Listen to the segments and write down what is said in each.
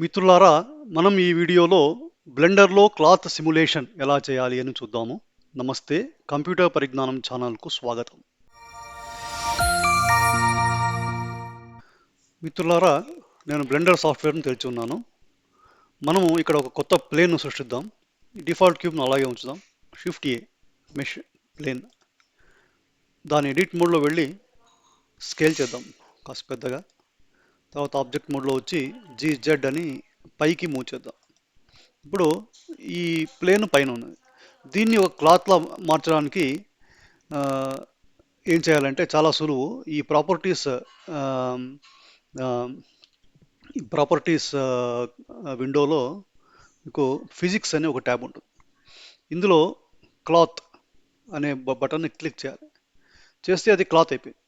మిత్రులారా మనం ఈ వీడియోలో బ్లెండర్లో క్లాత్ సిమ్యులేషన్ ఎలా చేయాలి అని చూద్దాము. నమస్తే కంప్యూటర్ పరిజ్ఞానం ఛానల్కు స్వాగతం. మిత్రులారా నేను బ్లెండర్ సాఫ్ట్వేర్ను తెరిచి ఉన్నాను. మనము ఇక్కడ ఒక కొత్త ప్లేన్ను సృష్టిద్దాం. డిఫాల్ట్ క్యూబ్ను అలాగే ఉంచుదాం. Shift A mesh plane. దాని ఎడిట్ మోడ్లో వెళ్ళి స్కేల్ చేద్దాం. కాస్త పెద్దగా. తర్వాత ఆబ్జెక్ట్ మోడ్లో వచ్చి జీజెడ్ అని పైకి మూవ్ చేద్దాం ఇప్పుడు ఈ ప్లేన్ పైన ఉన్నది. దీన్ని ఒక క్లాత్లా మార్చడానికి ఏం చేయాలంటే చాలా సులువు. ఈ ప్రాపర్టీస్ ఈ ప్రాపర్టీస్ విండోలో మీకు ఫిజిక్స్ అనే ఒక ట్యాబ్ ఉంటుంది. ఇందులో క్లాత్ అనే బటన్ని క్లిక్ చేయాలి. చేస్తే అది క్లాత్ అయిపోయింది.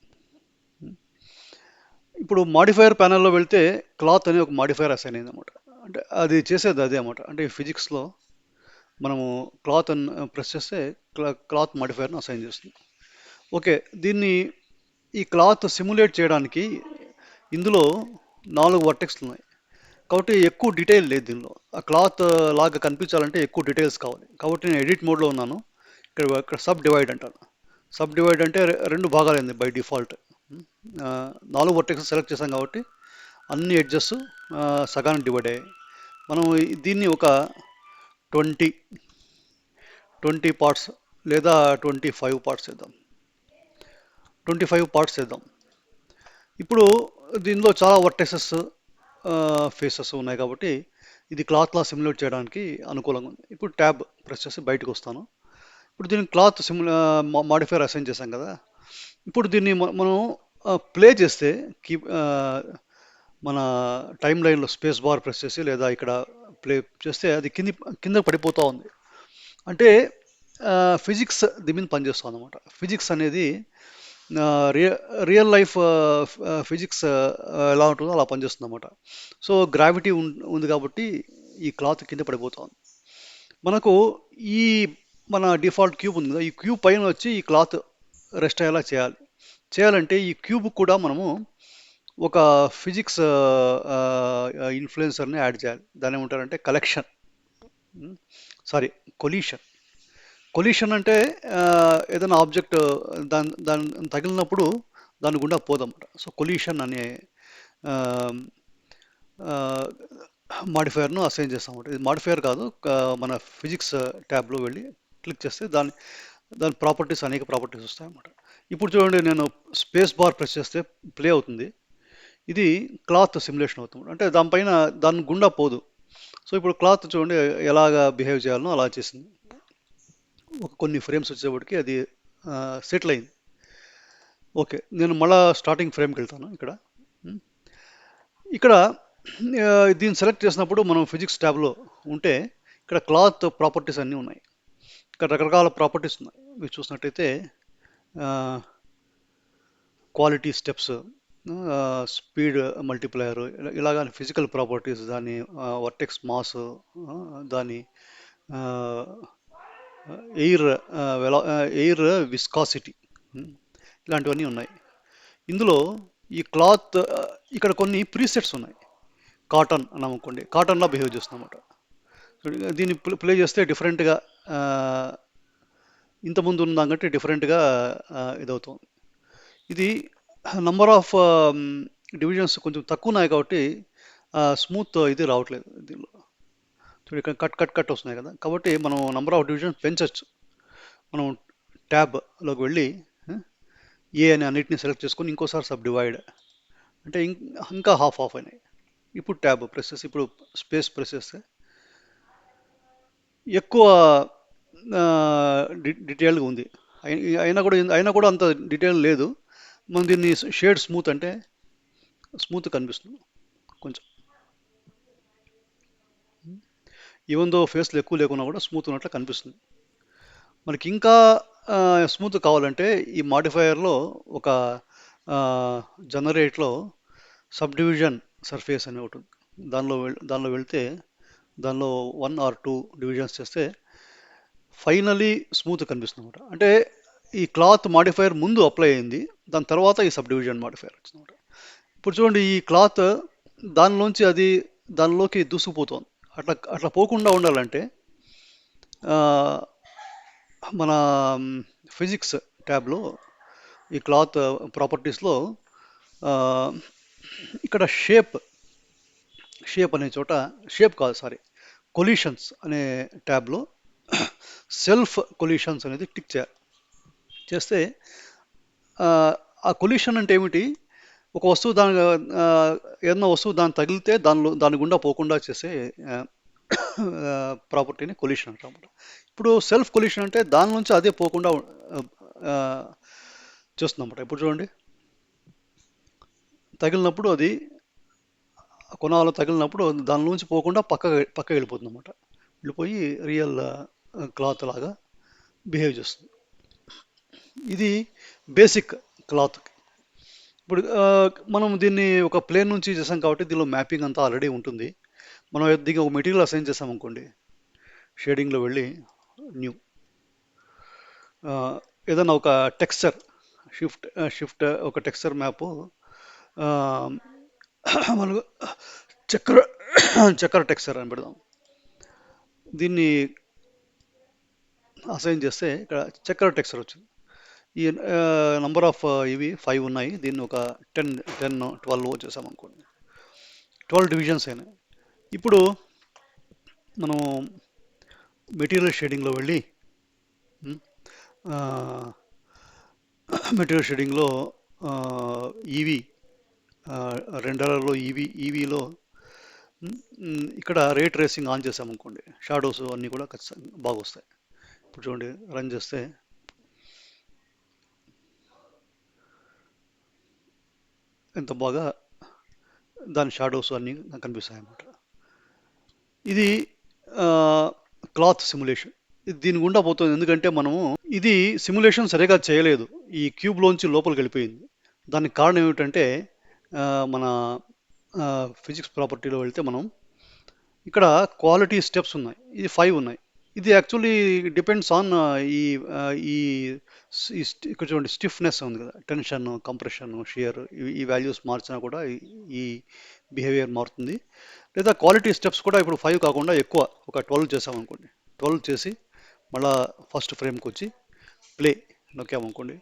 ఇప్పుడు మాడిఫైయర్ ప్యానెల్లో వెళ్తే క్లాత్ అనే ఒక మాడిఫైయర్ అసైన్ అయింది అనమాట అంటే అది చేసేది అదే అనమాట అంటే ఫిజిక్స్లో మనము క్లాత్ అని ప్రెస్ చేస్తే క్లాత్ మాడిఫైయర్ని అసైన్ చేస్తుంది. ఓకే దీన్ని ఈ క్లాత్ సిమ్యులేట్ చేయడానికి ఇందులో నాలుగు వర్టెక్స్లు ఉన్నాయి. కాబట్టి ఎక్కువ డీటెయిల్ లేదు దీనిలో. ఆ క్లాత్ లాగా కనిపించాలంటే ఎక్కువ డీటెయిల్స్ కావాలి. కాబట్టి నేను ఎడిట్ మోడ్లో ఉన్నాను. ఇక్కడ ఇక్కడ సబ్ డివైడ్ అంటాను సబ్ డివైడ్ అంటే రెండు భాగాలైంది బై డిఫాల్ట్. నాలుగు వర్టెక్స్ సెలెక్ట్ చేసాం కాబట్టి అన్ని ఎడ్జెస్ సగానికి డివైడ్ అయ్యాయి. మనం దీన్ని ఒక ట్వంటీ ట్వంటీ పార్ట్స్ లేదా ట్వంటీ ఫైవ్ పార్ట్స్ చేద్దాం. ట్వంటీ ఫైవ్ పార్ట్స్ చేద్దాం. ఇప్పుడు దీనిలో చాలా వర్టెసెస్ ఫేసెస్ ఉన్నాయి కాబట్టి ఇది క్లాత్లా సిమ్యులేట్ చేయడానికి అనుకూలంగా ఉంది. ఇప్పుడు ట్యాబ్ ప్రెస్ చేసి బయటకు వస్తాను. ఇప్పుడు దీన్ని క్లాత్ సిమ్యులా మాడిఫైర్ అసైన్ చేశాం కదా. ఇప్పుడు దీన్ని మనం ప్లే చేస్తే కీ మన టైం లైన్లో స్పేస్ బార్ ప్రెస్ చేసి లేదా ఇక్కడ ప్లే చేస్తే అది కింది కింద పడిపోతూ ఉంది. అంటే ఫిజిక్స్ దీని మీద పనిచేస్తుంది అనమాట ఫిజిక్స్ అనేది రియ రియల్ లైఫ్ ఫిజిక్స్ ఎలా ఉంటుందో అలా పనిచేస్తుంది అనమాట సో గ్రావిటీ ఉంది కాబట్టి ఈ క్లాత్ కింద పడిపోతుంది మనకు ఈ మన డిఫాల్ట్ క్యూబ్ ఉంది కదా ఈ క్యూబ్ పైన వచ్చి ఈ క్లాత్ రెస్ట్ అయ్యేలా చేయాలి. చేయాలంటే ఈ క్యూబ్ కూడా మనము ఒక ఫిజిక్స్ ఇన్ఫ్లుయెన్సర్ని యాడ్ చేయాలి. దాన్ని ఏమంటారంటే కలెక్షన్. Sorry collision. కొలీషన్ అంటే ఏదైనా ఆబ్జెక్ట్ దాని దాని తగిలినప్పుడు దాని గుండా పోదన్నమాట. సో కొలీషన్ అనే మాడిఫైయర్ను అసైన్ చేస్తాం ఇది మాడిఫైయర్ కాదు మన ఫిజిక్స్ ట్యాబ్లో వెళ్ళి క్లిక్ చేస్తే దాని దాని ప్రాపర్టీస్ అనేక ప్రాపర్టీస్ వస్తాయన్నమాట. ఇప్పుడు చూడండి నేను స్పేస్ బార్ ప్రెస్ చేస్తే ప్లే అవుతుంది. ఇది క్లాత్ సిమ్యులేషన్ అవుతుంది. అంటే దానిపైన దాని గుండా పోదు. సో ఇప్పుడు క్లాత్ చూడండి ఎలాగా బిహేవ్ చేయాలనో అలా చేసింది. ఒక కొన్ని ఫ్రేమ్స్ వచ్చేప్పటికి అది సెటిల్ అయింది. ఓకే నేను మళ్ళా స్టార్టింగ్ ఫ్రేమ్కి వెళ్తాను ఇక్కడ. Hmm. ఇక్కడ దీన్ని సెలెక్ట్ చేసినప్పుడు మనం ఫిజిక్స్ ట్యాబ్లో ఉంటే ఇక్కడ క్లాత్ ప్రాపర్టీస్ అన్నీ ఉన్నాయి. ఇక్కడ రకరకాల ప్రాపర్టీస్ ఉన్నాయి. మీరు చూసినట్టయితే క్వాలిటీ స్టెప్స్ స్పీడ్ మల్టిప్లయర్ ఇలాగ ఫిజికల్ ప్రాపర్టీస్ దాని వర్టెక్స్ మాస్ దాని ఎయిర్ ఎయిర్ విస్కాసిటీ ఇలాంటివన్నీ ఉన్నాయి. ఇందులో ఈ క్లాత్ ఇక్కడ కొన్ని ప్రీసెట్స్ ఉన్నాయి. కాటన్ అని అనుకోండి. కాటన్లా బిహేవ్ చేస్తుందన్నమాట. దీన్ని ప్లే చేస్తే డిఫరెంట్గా ఇంతకుముందు ఉన్న దానికంటే డిఫరెంట్గా ఇదవుతుంది. ఇది నంబర్ ఆఫ్ డివిజన్స్ కొంచెం తక్కువ ఉన్నాయి కాబట్టి స్మూత్ ఇది రావట్లేదు దీనిలో. చూడు ఇక్కడ కట్ కట్ కట్ వస్తున్నాయి కదా. కాబట్టి మనం నంబర్ ఆఫ్ డివిజన్స్ పెంచవచ్చు మనం ట్యాబ్లోకి వెళ్ళి ఏ అని అన్నిటిని సెలెక్ట్ చేసుకొని ఇంకోసారి సబ్ డివైడ్. అంటే ఇంకా హాఫ్ ఆఫ్ అయినాయి. ఇప్పుడు ట్యాబ్ ప్రెస్ చేసి ఇప్పుడు స్పేస్ ప్రెస్ చేస్తే ఎక్కువ డీటెయిల్గా ఉంది. అయినా కూడా అయినా కూడా అంత డీటెయిల్ లేదు. మనం దీన్ని షేడ్ స్మూత్ అంటే స్మూత్ కనిపిస్తుంది. కొంచెం. ఈవెన్ దో ఫేస్లు ఎక్కువ లేకున్నా కూడా స్మూత్ ఉన్నట్లు కనిపిస్తుంది. మనకి ఇంకా స్మూత్ కావాలంటే ఈ మాడిఫైయర్లో ఒక జనరేట్లో సబ్ డివిజన్ సర్ఫేస్ అని ఒకటి ఉంది. దానిలో వెళ్ దానిలో వెళ్తే దానిలో వన్ ఆర్ టూ డివిజన్స్ చేస్తే ఫైనలీ స్మూత్ కనిపిస్తుంది అనమాట అంటే ఈ క్లాత్ మాడిఫైయర్ ముందు అప్లై అయింది దాని తర్వాత ఈ సబ్ డివిజన్ మాడిఫైయర్ వచ్చిందనమాట ఇప్పుడు చూడండి ఈ క్లాత్ దానిలోంచి అది దానిలోకి దూసుకుపోతుంది. అట్లా అట్లా పోకుండా ఉండాలంటే మన ఫిజిక్స్ ట్యాబ్లో ఈ క్లాత్ ప్రాపర్టీస్లో ఇక్కడ షేప్ షేప్ అనే చోట షేప్ కాదు సారీ కొల్యూషన్స్ అనే ట్యాబ్లో సెల్ఫ్ కొల్యూషన్స్ అనేది టిక్ చేయాలి చేస్తే ఆ, కొల్యూషన్ అంటే ఏమిటి? ఒక వస్తువు దాని ఏదైనా వస్తువు దాన్ని తగిలితే దానిలో దాని గుండా పోకుండా చేసే ప్రాపర్టీని కొల్యూషన్ అంటాం ఇప్పుడు సెల్ఫ్ కొల్యూషన్ అంటే దాని నుంచి అదే పోకుండా చూస్తుందన్నమాట చేస్తుందన్నమాట. ఇప్పుడు చూడండి. తగిలినప్పుడు అది కొనాలో తగిలినప్పుడు దాని నుంచి పోకుండా పక్క పక్క వెళ్ళిపోతుంది అనమాట వెళ్ళిపోయి రియల్ క్లాత్ లాగా బిహేవ్ చేస్తుంది. ఇది బేసిక్ క్లాత్. ఇప్పుడు మనం దీన్ని ఒక ప్లేన్ నుంచి చేసాం కాబట్టి దీనిలో మ్యాపింగ్ అంతా ఆల్రెడీ ఉంటుంది. మనం దీనికి ఒక మెటీరియల్ అసైన్ చేసాం అనుకోండి. షేడింగ్లో వెళ్ళి న్యూ. ఏదైనా ఒక టెక్స్చర్ షిఫ్ట్ షిఫ్ట్ ఒక టెక్స్చర్ మ్యాప్ మనకు చక్ర చక్ర టెక్స్చర్ అని పెడదాం. దీన్ని అసైన్ చేస్తే ఇక్కడ చక్ర టెక్స్చర్ వచ్చింది ఈ నంబర్ ఆఫ్ ఇవి ఫైవ్ ఉన్నాయి. దీన్ని ఒక టెన్ టెన్ ట్వెల్వ్ చేసాం అనుకోండి. ట్వెల్వ్ డివిజన్స్ అయినాయి. ఇప్పుడు మనం మెటీరియల్ షేడింగ్లో వెళ్ళి మెటీరియల్ షేడింగ్లో ఈవీ రెండర్లలో ఈవీ ఈవీలో ఇక్కడ రేట్ రేసింగ్ ఆన్ చేసామనుకోండి షాడోస్ అన్నీ కూడా ఖచ్చితంగా బాగా వస్తాయి ఇప్పుడు చూడండి రన్ చేస్తే. ఎంత బాగా దాని షాడోస్ అన్నీ కనిపిస్తాయి అన్నమాట. ఇది క్లాత్ సిమ్యులేషన్ ఇది దీని గుండా పోతుంది ఎందుకంటే మనము ఇది సిమ్యులేషన్ సరిగా చేయలేదు. ఈ క్యూబ్లోంచి లోపలికి వెళ్ళిపోయింది. దానికి కారణం ఏమిటంటే మన ఫిజిక్స్ ప్రాపర్టీలో వెళ్తే మనం ఇక్కడ క్వాలిటీ స్టెప్స్ ఉన్నాయి. ఇది ఫైవ్ ఉన్నాయి. ఇది యాక్చువల్లీ డిపెండ్స్ ఆన్ ఈ uh, ఈ ఈ స్ట్- ఇక్కడ చూడండి స్టిఫ్నెస్ ఉంది కదా. టెన్షన్ కంప్రెషన్ షియర్ ఈ వాల్యూస్ మార్చినా కూడా ఈ- ఈ బిహేవియర్ మారుతుంది. లేదా క్వాలిటీ స్టెప్స్ కూడా ఇప్పుడు ఫైవ్ కాకుండా ఎక్కువ ఒక ట్వెల్వ్ చేసామనుకోండి ట్వెల్వ్ చేసి మళ్ళా ఫస్ట్ ఫ్రేమ్కి వచ్చి ప్లే నొక్కామనుకోండి.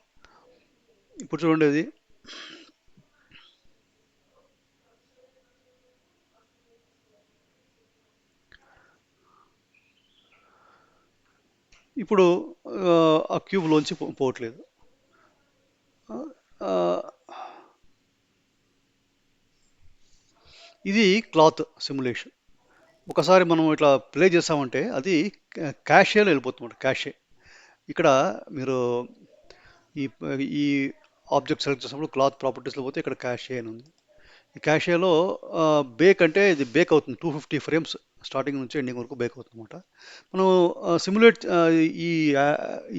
ఇప్పుడు చూడండి ఇది. ఇప్పుడు ఆ, క్యూబ్లోంచి పో- పోవట్లేదు. ఇది క్లాత్ సిమ్యులేషన్. ఒకసారి మనం ఇట్లా ప్లే చేసామంటే అది క్యాషేలో వెళ్ళిపోతుంది క్యాషే. ఇక్కడ మీరు ఈ ఈ ఆబ్జెక్ట్ సెలెక్ట్ చేసినప్పుడు క్లాత్ ప్రాపర్టీస్లో పోతే ఇక్కడ క్యాషే అని ఉంది. ఈ క్యాషేలో బేక్ అంటే ఇది బేక్ అవుతుంది టూ ఫిఫ్టీ ఫ్రేమ్స్. స్టార్టింగ్ నుంచి ఎండింగ్ వరకు బేక్ అవుతుందన్నమాట. మనం సిమ్యులేట్ ఈ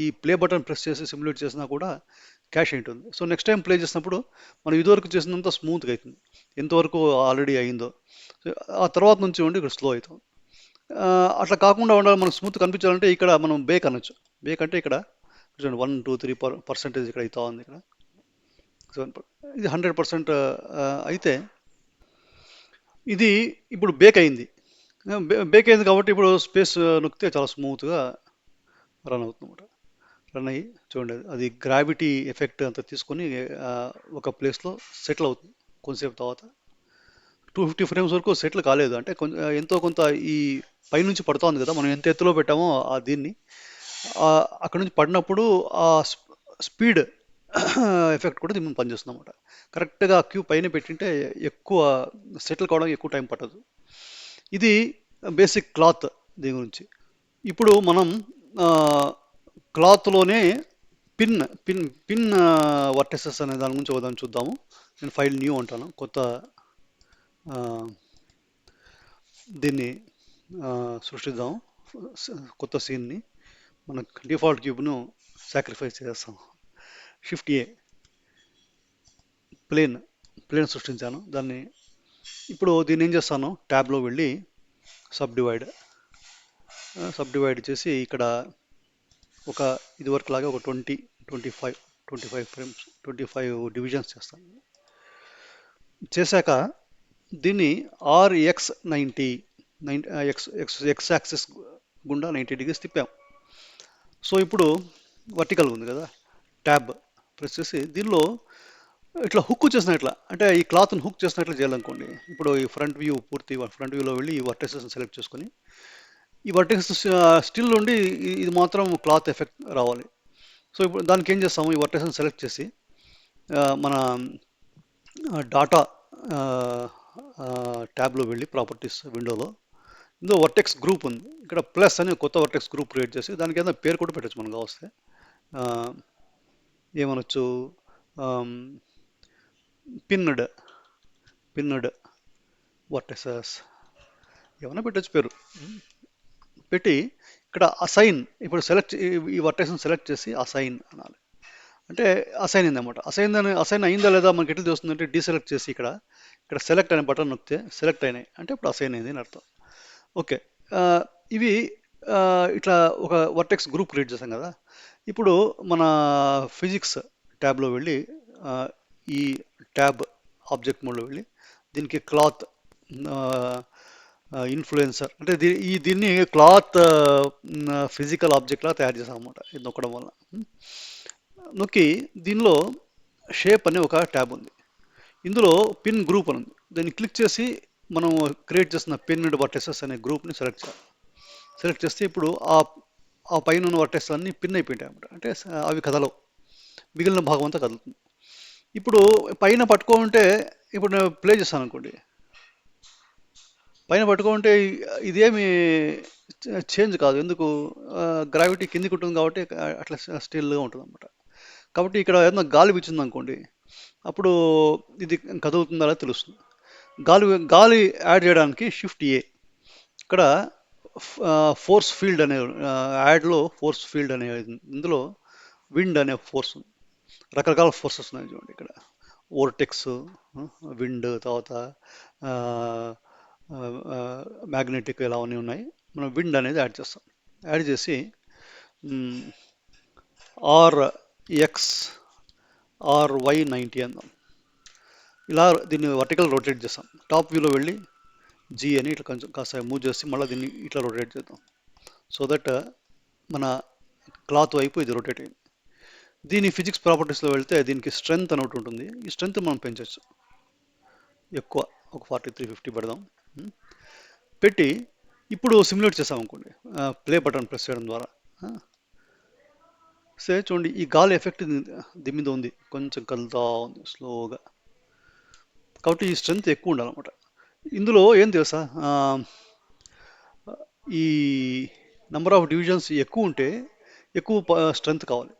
ఈ ప్లే బటన్ ప్రెస్ చేసి సిమ్యులేట్ చేసినా కూడా క్యాష్ ఉంటుంది సో నెక్స్ట్ టైం ప్లే చేసినప్పుడు మనం ఇదివరకు చేసినంత స్మూత్గా అవుతుంది ఎంతవరకు ఆల్రెడీ అయిందో. ఆ తర్వాత నుంచి ఉండి ఇక్కడ స్లో అవుతుంది అట్లా కాకుండా ఉండాలి మనం స్మూత్ కనిపించాలంటే ఇక్కడ మనం బేక్ అనొచ్చు. బేక్ అంటే ఇక్కడ చూడండి one two three per percentage ఇక్కడ అవుతా ఉంది ఇక్కడ. సెవెన్ ఇది హండ్రెడ్ పర్సెంట్ అయితే ఇది ఇప్పుడు బేక్ అయింది. బేక్ అయింది కాబట్టి ఇప్పుడు స్పేస్ నొక్కితే చాలా స్మూత్గా రన్ అవుతుంది అనమాట రన్ అయ్యి చూడండి అది- గ్రావిటీ ఎఫెక్ట్ అంతా తీసుకొని ఒక ప్లేస్లో సెటిల్ అవుతుంది కొంతసేపు తర్వాత. టూ ఫిఫ్టీ ఫ్రేమ్స్ వరకు సెటిల్ కాలేదు. అంటే కొంచెం ఎంతో కొంత ఈ పైనుంచి పడుతోంది కదా మనం ఎంత ఎత్తులో పెట్టామో ఆ దీన్ని. అక్కడ నుంచి పడినప్పుడు ఆ స్పీడ్ ఎఫెక్ట్ కూడా దీని పనిచేస్తుంది అనమాట కరెక్ట్గా క్యూ పైన పెట్టింటే ఎక్కువ సెటిల్ కావడానికి ఎక్కువ టైం పట్టదు. ఇది బేసిక్ క్లాత్ దీని గురించి. ఇప్పుడు మనం క్లాత్లోనే పిన్ పిన్ పిన్ వర్టెసెస్ అనే దాని గురించి ఒకదాన్ని చూద్దాము. నేను ఫైల్ న్యూ అంటాను. కొత్త దీన్ని సృష్టిద్దాము. సృష్టిద్దాం కొత్త సీన్ని మన డిఫాల్ట్ క్యూబ్ను సాక్రిఫైస్ చేస్తాం. షిఫ్ట్ ఏ ప్లేన్ ప్లేన్ సృష్టించాను. దాన్ని ఇప్పుడు దీన్ని ఏం చేస్తాను? ట్యాబ్లో వెళ్ళి సబ్ డివైడ్ సబ్ డివైడ్ చేసి ఇక్కడ ఒక ఇదివరకు లాగా ఒక twenty twenty five twenty five frames twenty five divisions చేస్తాను. చేశాక దీన్ని RX ninety nine X X X axis గుండా నైంటీ డిగ్రీస్ తిప్పాం. సో ఇప్పుడు వర్టికల్ ఉంది కదా ట్యాబ్ ప్రెస్ చేసి దీనిలో ఇట్లా హుక్ చేసినట్ల అంటే ఈ క్లాత్ని హుక్ చేసినట్లు చేయాలనుకోండి. ఇప్పుడు ఈ ఫ్రంట్ వ్యూ పూర్తి ఫ్రంట్ వ్యూలో వెళ్ళి ఈ వర్టెసెస్ సెలెక్ట్ చేసుకొని ఈ వర్టెక్స్ స్టిల్ ఉండి ఇది మాత్రం క్లాత్ ఎఫెక్ట్ రావాలి. సో ఇప్పుడు దానికి ఏం చేస్తాము? ఈ వర్టెసెస్ సెలెక్ట్ చేసి మన డాటా ట్యాబ్లో వెళ్ళి ప్రాపర్టీస్ విండోలో. ఇందులో వర్టెక్స్ గ్రూప్ ఉంది. ఇక్కడ ప్లస్ అని కొత్త వర్టెక్స్ గ్రూప్ క్రియేట్ చేసి దానికి ఏదైనా పేరు కూడా పెట్టచ్చు మనకు కావస్తే ఏమనొచ్చు? పిన్నడ్. పిన్నడ్. వర్టెసెస్ ఏమైనా పెట్టచ్చు పేరు. పెట్టి ఇక్కడ అసైన్ ఇప్పుడు సెలెక్ట్ ఈ వర్టెక్స్ని సెలెక్ట్ చేసి అసైన్ అనాలి. అంటే అసైన్ అయింది అనమాట అసైన్ అని అసైన్ అయిందా లేదా మనకి ఎట్లా తెలుస్తుందంటే డీసెలెక్ట్ చేసి ఇక్కడ ఇక్కడ సెలెక్ట్ అనే బటన్ నొక్కితే సెలెక్ట్ అయినాయి. అంటే ఇప్పుడు అసైన్ అయింది అని అర్థం. ఓకే ఇవి ఇట్లా ఒక వర్టెక్స్ గ్రూప్ క్రియేట్ చేసాం కదా. ఇప్పుడు మన ఫిజిక్స్ ట్యాబ్లో వెళ్ళి ఈ ట్యాబ్ ఆబ్జెక్ట్ మోడ్లో వెళ్ళి దీనికి క్లాత్ ఇన్ఫ్లుయెన్సర్ అంటే దీ ఈ దీన్ని క్లాత్ ఫిజికల్ ఆబ్జెక్ట్లా తయారు చేసాం అనమాట ఇది నొక్కడం వల్ల. నొక్కి దీనిలో షేప్ అనే ఒక ట్యాబ్ ఉంది. ఇందులో పిన్ గ్రూప్ అని ఉంది. దాన్ని క్లిక్ చేసి మనం క్రియేట్ చేసిన పిన్ వర్టెసెస్ అనే గ్రూప్ని సెలెక్ట్ చేయాలి. సెలెక్ట్ చేస్తే ఇప్పుడు ఆ ఆ పైన ఉన్న వర్టెస్ అన్నీ పిన్ అయిపోయింటాయి అన్నమాట అంటే అవి కదలవు. మిగిలిన భాగం అంతా కదులుతుంది. ఇప్పుడు పైన పట్టుకోమంటే ఇప్పుడు నేను ప్లే చేస్తాను అనుకోండి. పైన పట్టుకోమంటే ఇదేమి చేంజ్ కాదు. ఎందుకు? గ్రావిటీ కిందికి ఉంటుంది కాబట్టి అట్లా స్టిల్గా ఉంటుంది అనమాట కాబట్టి ఇక్కడ ఏదైనా గాలి వీచింది అనుకోండి అప్పుడు ఇది కదులుతుందా అలా తెలుస్తుంది. గాలి గాలి యాడ్ చేయడానికి షిఫ్ట్ ఏ ఇక్కడ ఫోర్స్ ఫీల్డ్ అనే యాడ్లో ఫోర్స్ ఫీల్డ్ అనే ఇందులో విండ్ అనే ఫోర్స్ ఉంది. రకరకాల ఫోర్సెస్ ఉన్నాయి చూడండి ఇక్కడ. ఓర్టెక్స్ విండ్ తర్వాత మ్యాగ్నెటిక్ ఇలా అన్నీ ఉన్నాయి. మనం విండ్ అనేది యాడ్ చేస్తాం. యాడ్ చేసి R X R Y ninety అందాం. ఇలా దీన్ని వర్టికల్ రొటేట్ చేస్తాం. టాప్ వ్యూలో వెళ్ళి జీ అని ఇట్లా కొంచెం కాస్త మూవ్ చేసి మళ్ళీ దీన్ని ఇట్లా రొటేట్ చేద్దాం. సో దట్ మన క్లాత్ వైపు ఇది రొటేట్ అయింది. దీని ఫిజిక్స్ ప్రాపర్టీస్లో వెళ్తే దీనికి స్ట్రెంగ్త్ అని ఒకటి ఉంటుంది. ఈ స్ట్రెంగ్త్ మనం పెంచవచ్చు ఎక్కువ ఒక ఫార్టీ త్రీ ఫిఫ్టీ పెడదాం పెట్టి ఇప్పుడు సిమ్యులేట్ చేసాం అనుకోండి. ప్లే బటన్ ప్రెస్ చేయడం ద్వారా. సే చూడండి ఈ గాలి ఎఫెక్ట్ దీని మీద ఉంది. కొంచెం కదులుతా ఉంది స్లోగా కాబట్టి ఈ స్ట్రెంగ్త్ ఎక్కువ ఉండాలన్నమాట. ఇందులో ఏం తెలుసా? ఈ నెంబర్ ఆఫ్ డివిజన్స్ ఎక్కువ ఉంటే ఎక్కువ స్ట్రెంగ్త్ కావాలి.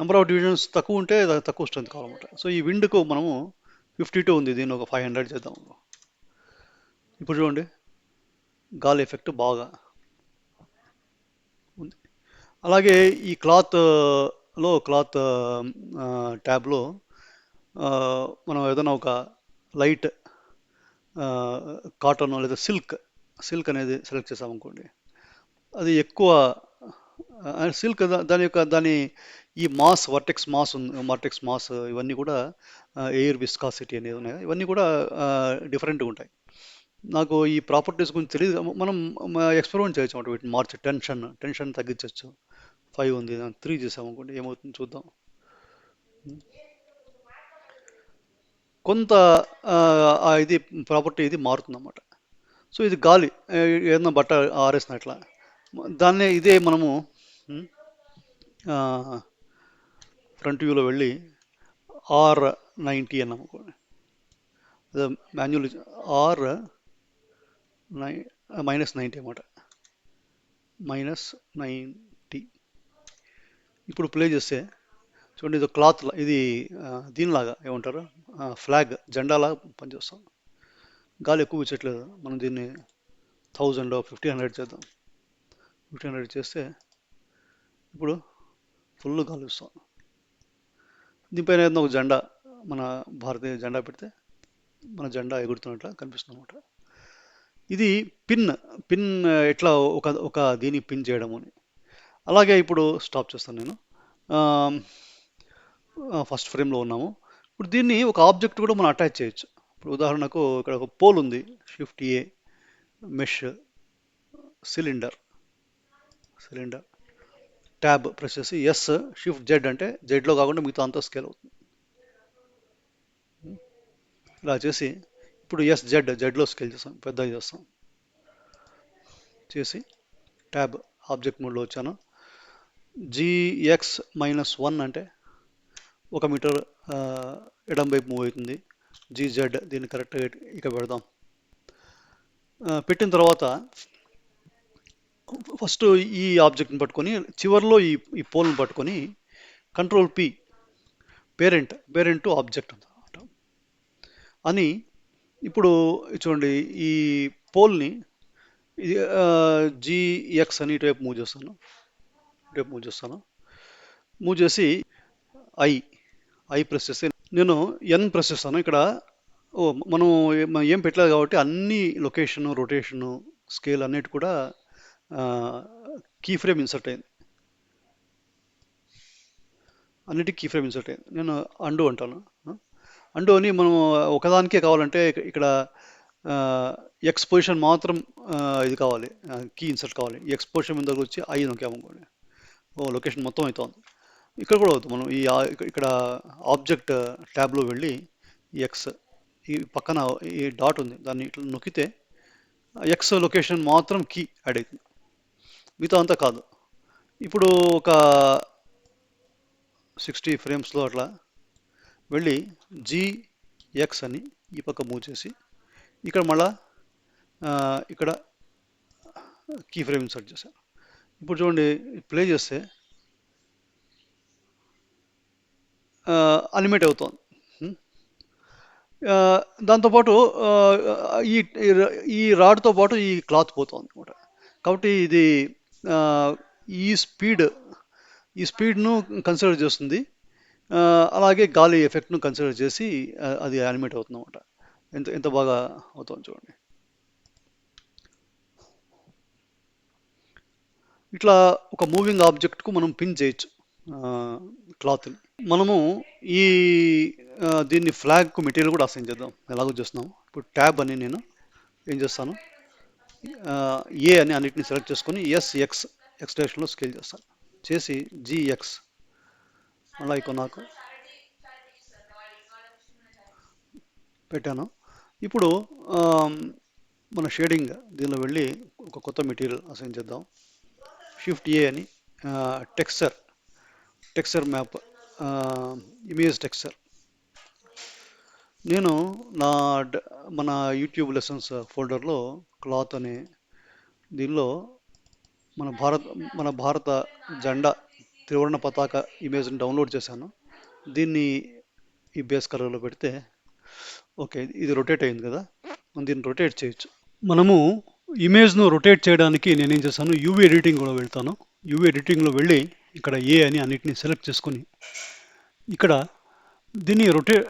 నెంబర్ ఆఫ్ డివిజన్స్ తక్కువ ఉంటే తక్కువ స్ట్రెంత్ కావాలన్నమాట. సో ఈ విండ్కు మనము ఫిఫ్టీ టూ ఉంది దీన్ని ఒక ఫైవ్ హండ్రెడ్ చేద్దాం. ఇప్పుడు చూడండి. గాలి ఎఫెక్ట్ బాగా ఉంది. అలాగే ఈ క్లాత్లో క్లాత్ ట్యాబ్లో మనం ఏదైనా ఒక లైట్ కాటన్ లేదా సిల్క్ సిల్క్ అనేది సెలెక్ట్ చేసామనుకోండి. అది ఎక్కువ సిల్క్ దాని యొక్క దాని ఈ మాస్ వర్టెక్స్ మాస్ ఉంది వర్టెక్స్ మాస్ ఇవన్నీ కూడా ఎయిర్ విస్కాసిటీ అనేది ఉన్నాయి. ఇవన్నీ కూడా డిఫరెంట్గా ఉంటాయి. నాకు ఈ ప్రాపర్టీస్ గురించి తెలియదు మనం ఎక్స్పెరిమెంట్ చేయొచ్చు అన్నమాట వీటిని. మార్చి టెన్షన్ టెన్షన్ తగ్గించవచ్చు ఫైవ్ ఉంది త్రీ చేసాం అనుకోండి ఏమవుతుంది చూద్దాం. కొంత ఇది ప్రాపర్టీ ఇది మారుతుంది అన్నమాట సో ఇది గాలి ఏదైనా బట్ట ఆరేసినట్ల. దాన్నే ఇదే మనము ఫ్రంట్ వ్యూలో వెళ్ళి ఆర్ నైంటీ అని అనుకోండి మాన్యువల్ ఆర్ నై మైనస్ నైంటీ అన్నమాట. మైనస్ నైంటీ ఇప్పుడు ప్లే చేస్తే చూడండి ఇది క్లాత్ ఇది దీనిలాగా ఏమంటారు? ఫ్లాగ్ జెండాలాగా పనిచేస్తాం గాలి ఎక్కువ ఇచ్చట్లేదు మనం దీన్ని థౌజండ్ ఫిఫ్టీన్ హండ్రెడ్ చేద్దాం. ఫిఫ్టీన్ హండ్రెడ్ చేస్తే ఇప్పుడు ఫుల్ కలుస్తాం. దీనిపైన ఏదైనా ఒక జెండా మన భారతీయ జెండా పెడితే మన జెండా ఎగురుతున్నట్లు కనిపిస్తుంది అనమాట ఇది పిన్ పిన్ ఎట్లా ఒక ఒక దీన్ని పిన్ చేయడం అని. అలాగే ఇప్పుడు స్టాప్ చేస్తాను నేను. ఫస్ట్ ఫ్రేమ్లో ఉన్నాము. ఇప్పుడు దీన్ని ఒక ఆబ్జెక్ట్ కూడా మనం అటాచ్ చేయొచ్చు. ఇప్పుడు ఉదాహరణకు ఇక్కడ ఒక పోల్ ఉంది. Shift A mesh cylinder. Cylinder. Tab press చేసి ఎస్ షిఫ్ట్ జెడ్ అంటే జెడ్లో కాకుండా మిగతా అంతా స్కేల్ అవుతుంది. Hmm. ఇలా చేసి ఇప్పుడు ఎస్ జెడ్ జెడ్లో స్కేల్ చేస్తాం పెద్దగా చేస్తాం. చేసి ట్యాబ్ ఆబ్జెక్ట్ మోడ్లో వచ్చాను. జిఎక్స్ మైనస్ వన్ అంటే ఒక మీటర్ ఎడం వైపు మూవ్ అవుతుంది. జీజెడ్ దీన్ని కరెక్ట్గా ఇక పెడదాం. పెట్టిన తర్వాత ఫస్ట్ ఈ ఆబ్జెక్ట్ని పట్టుకొని చివరిలో ఈ ఈ పోల్ని పట్టుకొని control P parent parent to object అనమాట అని ఇప్పుడు చూడండి ఈ పోల్ని జిఎక్స్ అని ఇటువైపు మూవ్ చేస్తాను. ఇటువైపు మూవ్ చేస్తాను. మూవ్ చేసి ఐ ఐ ప్రెస్ చేస్తే నేను ఎన్ ప్రెస్ చేస్తాను. ఇక్కడ ఓ మనం ఏం పెట్టలేదు కాబట్టి అన్ని లొకేషను రొటేషను స్కేల్ అన్నిటి కూడా కీ ఫ్రేమ్ ఇన్సర్ట్ అయింది. అన్నిటికీ కీ ఫ్రేమ్ ఇన్సర్ట్ అయింది. నేను అండు అంటాను. అండు అని మనం ఒకదానికే కావాలంటే ఇక్కడ ఎక్స్ పొజిషన్ మాత్రం ఇది కావాలి. కీ ఇన్సర్ట్ కావాలి. ఎక్స్ పొజిషన్ మీద వచ్చి ఐ నొక్కామనుకోండి ఓ లొకేషన్ మొత్తం అవుతుంది ఇక్కడ కూడా అవుతుంది మనం. ఈ ఇక్కడ ఆబ్జెక్ట్ ట్యాబ్లో వెళ్ళి ఎక్స్ ఈ పక్కన ఈ డాట్ ఉంది. దాన్ని ఇట్లా నొక్కితే ఎక్స్ లొకేషన్ మాత్రం కీ యాడ్ అవుతుంది. మిగతా అంతా కాదు. ఇప్పుడు ఒక సిక్స్టీ ఫ్రేమ్స్లో అట్లా వెళ్ళి జీ ఎక్స్ అని ఈ పక్క మూవ్ చేసి ఇక్కడ మళ్ళా ఇక్కడ కీ ఫ్రేమ్ ఇన్సర్ట్ చేశాను ఇప్పుడు చూడండి ప్లే చేస్తే అనిమేట్ అవుతోంది. దాంతోపాటు ఈ ఈ రాడ్తో పాటు ఈ క్లాత్ పోతుంది అనమాట కాబట్టి ఇది ఈ స్పీడ్ ఈ స్పీడ్ను కన్సిడర్ చేస్తుంది. అలాగే గాలి ఎఫెక్ట్ను కన్సిడర్ చేసి అది యానిమేట్ అవుతుంది అనమాట ఎంత ఎంత బాగా అవుతుంది చూడండి. ఇట్లా ఒక మూవింగ్ ఆబ్జెక్ట్కు మనం పిన్ చేయొచ్చు క్లాత్ని మనము ఈ దీన్ని ఫ్లాగ్కు మెటీరియల్ కూడా అసైన్ చేద్దాం. ఎలాగో చూస్తున్నాము ఇప్పుడు ట్యాబ్ అని నేను ఏం చేస్తాను? ఏ అని అన్నిటిని సెలెక్ట్ చేసుకొని ఎస్ ఎక్స్ ఎక్స్ డైరెక్షన్లో స్కేల్ చేస్తాను చేసి జిఎక్స్ మళ్ళీ ఇక నాకు పెట్టాను. ఇప్పుడు మన షేడింగ్ దీనిలో వెళ్ళి ఒక కొత్త మెటీరియల్ అసైన్ చేద్దాం. షిఫ్ట్ ఏ అని texture texture map image texture నేను నా మన యూట్యూబ్ లెసన్స్ ఫోల్డర్లో క్లాత్ అనే దీనిలో మన భారత్ మన భారత జెండా త్రివర్ణ పతాక ఇమేజ్ని డౌన్లోడ్ చేశాను. దీన్ని ఈ బేస్ కలర్లో పెడితే ఓకే ఇది రొటేట్ అయింది కదా? మనం దీన్ని రొటేట్ చేయొచ్చు. మనము ఇమేజ్ను రొటేట్ చేయడానికి నేను ఏం చేశాను? యూవీ ఎడిటింగ్ కూడా వెళ్తాను. యూవీ ఎడిటింగ్లో వెళ్ళి ఇక్కడ ఏ అని అన్నిటిని సెలెక్ట్ చేసుకొని ఇక్కడ దీన్ని రొటే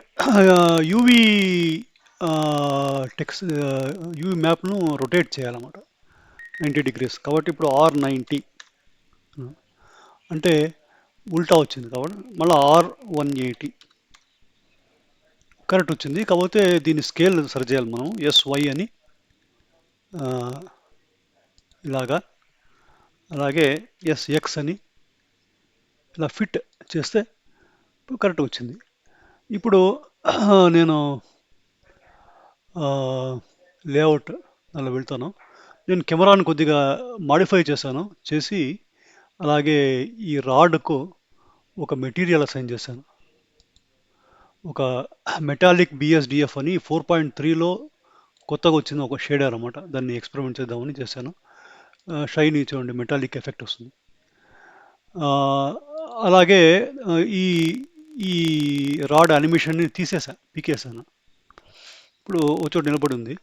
యూవీ టెక్స్ యూవి మ్యాప్ను రొటేట్ చేయాలన్నమాట. Ninety degrees. కాబట్టి ఇప్పుడు ఆర్ నైంటీ. అంటే ఉల్టా వచ్చింది కాబట్టి మళ్ళీ ఆర్ వన్ ఎయిటీ. కరెక్ట్ వచ్చింది. కాకపోతే దీని స్కేల్ సరి చేయాలి మనం. ఎస్ వై అని. ఇలాగా. అలాగే ఎస్ ఎక్స్ అని. ఇలా ఫిట్ చేస్తే కరెక్ట్ వచ్చింది. ఇప్పుడు నేను లేఅవుట్ అలా వెళ్తాను. నేను కెమెరాను కొద్దిగా మాడిఫై చేశాను. చేసి అలాగే ఈ రాడ్కు ఒక మెటీరియల్ అసైన్ చేశాను. ఒక మెటాలిక్ బిఎస్డిఎఫ్ అని ఫోర్ పాయింట్ త్రీలో కొత్తగా వచ్చిన ఒక షేడర్ అనమాట దాన్ని ఎక్స్పెరిమెంట్ చేద్దామని చేశాను. షైనీ చూడండి మెటాలిక్ ఎఫెక్ట్ వస్తుంది. అలాగే ఈ ఈ రాడ్ అనిమేషన్ని తీసేసా పీకేసాను ఇప్పుడు ఒక చోట నిలబడి ఉంది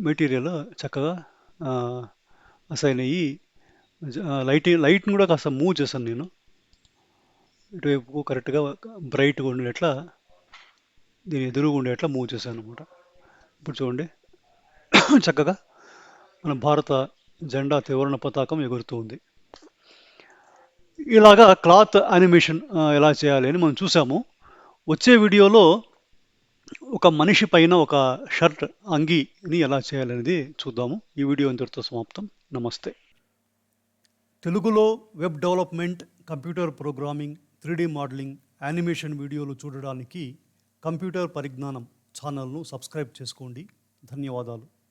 మెటీరియల్ చక్కగా అసైన్ అయ్యి లైట్ లైట్ని కూడా కాస్త మూవ్ చేశాను నేను. ఇటువైపు కరెక్ట్గా బ్రైట్గా ఉండేట్లా దీని ఎదురుగా ఉండేట్లా మూవ్ చేశాను అనమాట ఇప్పుడు చూడండి. చక్కగా మన భారత జెండా త్రివర్ణ పతాకం ఎగురుతూ ఉంది. ఇలాగా క్లాత్ యానిమేషన్ ఎలా చేయాలి అని మనం చూసాము. వచ్చే వీడియోలో ఒక మనిషి పైన ఒక షర్ట్ అంగీని ఎలా చేయాలనేది చూద్దాము. ఈ వీడియో ఇంతటితో సమాప్తం. నమస్తే. తెలుగులో web development computer programming three modelling animation వీడియోలు చూడడానికి కంప్యూటర్ పరిజ్ఞానం ఛానల్ను సబ్స్క్రైబ్ చేసుకోండి. ధన్యవాదాలు.